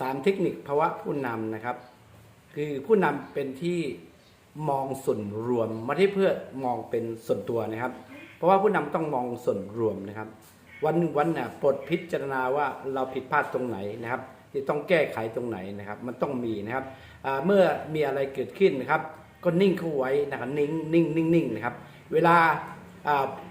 สามเทคนิคภาวะผู้นำนะครับ คือผู้นำเป็นที่มองส่วนรวมไม่ได้เพื่อมองเป็นส่วนตัวนะครับ เพราะว่าผู้นำต้องมองส่วนรวมนะครับ วันหนึ่งวันน่ะปรดพิจารณาว่าเราผิดพลาดตรงไหนนะครับที่ต้องแก้ไขตรงไหนนะครับ มันต้องมีนะครับเมื่อมีอะไรเกิดขึ้นนะครับ ก็นิ่งเข้าไว้นะครับนิ่งนิ่งนิ่งนิ่งนะครับ เวลา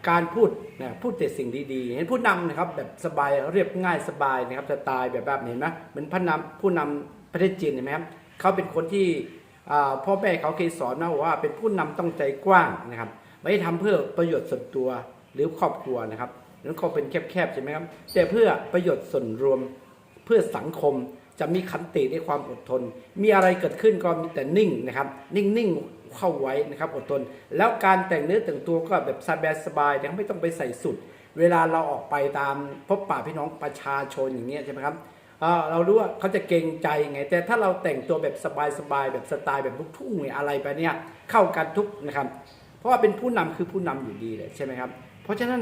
การพูดนะพูดแต่สิ่งดีๆ เห็นผู้นำนะครับแบบสบายเรียบง่ายสบายนะครับสไตล์แบบแบบเห็นไหมเหมือนพระนำผู้นำประเทศจีนเห็นไหมครับเขาเป็นคนที่พ่อแม่เขาเคยสอนนะว่าเป็นผู้นำต้องใจกว้างนะครับไม่ได้ทำเพื่อประโยชน์ส่วนตัวหรือครอบครัวนะครับนั้นเขาเป็นแคบๆใช่ไหมครับแต่เพื่อประโยชน์ส่วนรวมเพื่อสังคม จะมีขันติในความอดทน มีอะไรเกิดขึ้นก็มีแต่นิ่งนะครับ นิ่งๆเข้าไว้นะครับอดทน แล้วการแต่งเนื้อแต่งตัวก็แบบสบายสบายนะไม่ต้องไปใส่สุด เวลาเราออกไปตามพบป่าพี่น้องประชาชนอย่างเงี้ยใช่ไหมครับเรารู้ว่าเขาจะเกรงใจไง แต่ถ้าเราแต่งตัวแบบสบายๆแบบสไตล์แบบลูกทุ่งเนี่ยอะไรไปเนี่ยเข้ากันทุกนะครับ เพราะว่าเป็นผู้นำคือผู้นำอยู่ดีเลยใช่ไหมครับ เพราะฉะนั้น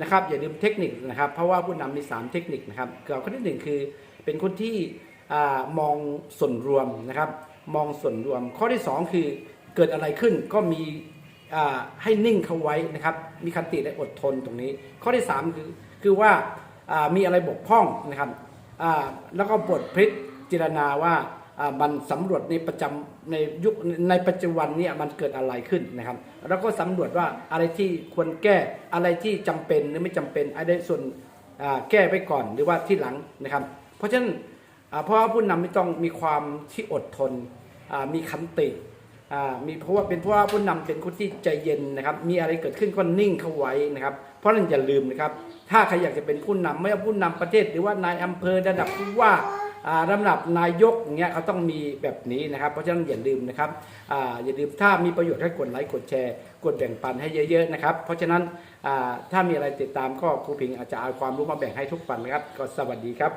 นะครับอย่าลืมเทคนิคนะครับ เพราะว่าผู้นำมี 3 เทคนิคนะครับเกี่ยวข้อที่หนึ่งคือ เป็นคนที่อมองส่วนรวมนะครับ มองส่วนรวม ข้อที่ 2 คือเกิดอะไรขึ้นก็มีให้นิ่งเขาไว้นะครับ มีคันติและอดทนตรงนี้ ข้อที่ 3 คือคือว่ามีอะไรบกพร่องนะครับแล้วก็บทพลิกจิรณาว่ามันสำรวจในประจำในยุคในปัจจุบันเนี่ยมันเกิดอะไรขึ้นนะครับ แล้วก็สำรวจว่าอะไรที่ควรแก้อะไรที่จำเป็นหรือไม่จำเป็นอะไรส่วนแก้ไปก่อนหรือว่าที่หลังนะครับ เพราะฉะนั้นเพราะว่าผู้นำไม่ต้องมีความที่อดทนมีคันติมีเพราะว่าเป็นเพราะว่าผู้นำเป็นคนที่ใจเย็นนะครับ มีอะไรเกิดขึ้นก็นิ่งเข้าไว้นะครับ เพราะนั้นอย่าลืมนะครับ ถ้าใครอยากจะเป็นผู้นำไม่ว่าผู้นำประเทศ หรือว่านายอำเภอระดับผู้ว่าระดับนายกอย่างเงี้ยเขาต้องมีแบบนี้นะครับ เพราะฉะนั้นอย่าลืมนะครับออย่าลืมถ้ามีประโยชน์ให้กดไลค์กดแชร์ กดแบ่งปันให้เยอะๆนะครับ เพราะฉะนั้นถ้ามีอะไรติดตามก็ครูพิงอาจจะเอาความรู้มาแบ่งให้ทุกวันนะครับ ก็สวัสดีครับ